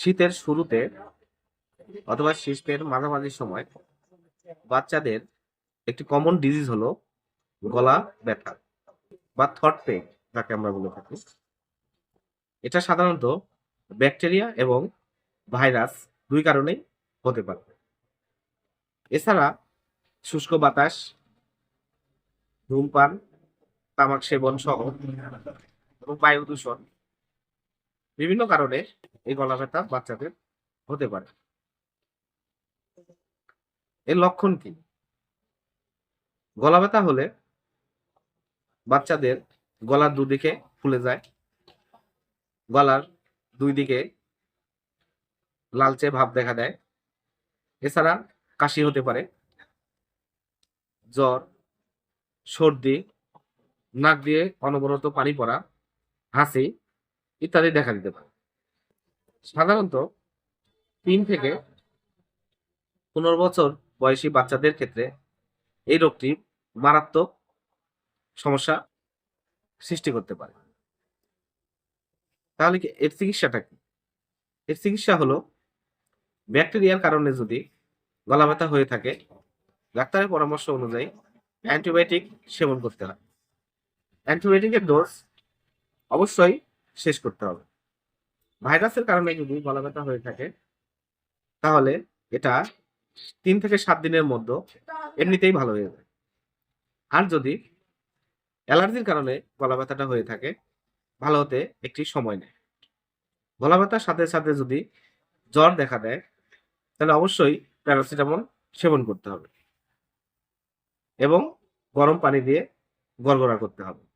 শীতের শুরুতে অথবা শীতের মাঝামাঝি সময় বাচ্চাদের একটি কমন ডিজিজ হলো গলা ব্যথা বা থট পেইন যাকে আমরা বলে থাকি। এটা সাধারণত ব্যাকটেরিয়া এবং ভাইরাস দুই কারণেই হতে পারে। এছাড়া শুষ্ক বাতাস, ধূমপান তামাক সেবন সহ এবং বায়ু দূষণ বিভিন্ন কারণে এই গলা ব্যথা বাচ্চাদের হতে পারে। এর লক্ষণ কি? গলা ব্যথা হলে বাচ্চাদের গলার দুদিকে ফুলে যায়, গলার দুই দিকে লালচে ভাব দেখা দেয়। এছাড়া কাশি হতে পারে, জ্বর, সর্দি, নাক দিয়ে অনবরত পানি পড়া, হাসি ইত্যাদি দেখা দিতে পারে। সাধারণত তিন থেকে পনেরো বছর বয়সী বাচ্চাদের ক্ষেত্রে এই রোগটি মারাত্মক সমস্যা সৃষ্টি করতে পারে। তাহলে কি এর চিকিৎসাটা কি? এর চিকিৎসা হলো ব্যাকটেরিয়ার কারণে যদি গলা ব্যথা হয়ে থাকে, ডাক্তারের পরামর্শ অনুযায়ী অ্যান্টিবায়োটিক সেবন করতে হয়। অ্যান্টিবায়োটিকের ডোজ অবশ্যই শেষ করতে হবে। ভাইরাসের কারণে যদি গলা ব্যথা হয়ে থাকে, তাহলে এটা তিন থেকে সাত দিনের মধ্যে এমনিতেই ভালো হয়ে যায়। আর যদি অ্যালার্জির কারণে গলা ব্যথাটা হয়ে থাকে, ভালো হতে একটি সময় নেয়। গলা ব্যথার সাথে সাথে যদি জ্বর দেখা দেয়, তাহলে অবশ্যই প্যারাসিটামল সেবন করতে হবে। এবং গরম পানি দিয়ে গড়গড়া করতে হবে।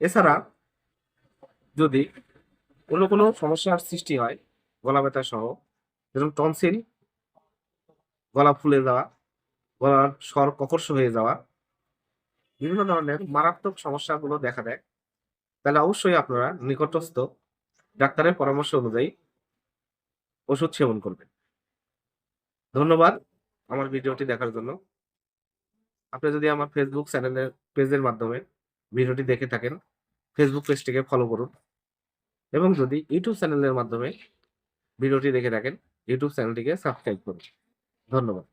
এছাড়া যদি অন্য কোনো সমস্যার সৃষ্টি হয়, গলা ব্যথা সহ, যেরকম টনসিল, গলা ফুলে যাওয়া, গলার স্বর ককর্ষ হয়ে যাওয়া, বিভিন্ন ধরনের মারাত্মক সমস্যাগুলো দেখা দেয়, তাহলে অবশ্যই আপনারা নিকটস্থ ডাক্তারের পরামর্শ অনুযায়ী ওষুধ সেবন করবেন। ধন্যবাদ আমার ভিডিওটি দেখার জন্য। আপনি যদি আমার ফেসবুক চ্যানেলের পেজের মাধ্যমে ভিডিওটি দেখে থাকেন ফেসবুক পেজটিকে ফলো করুন। এবং যদি ইউটিউব চ্যানেলের মাধ্যমে ভিডিওটি দেখে থাকেন ইউটিউব চ্যানেলটিকে সাবস্ক্রাইব করুন। ধন্যবাদ।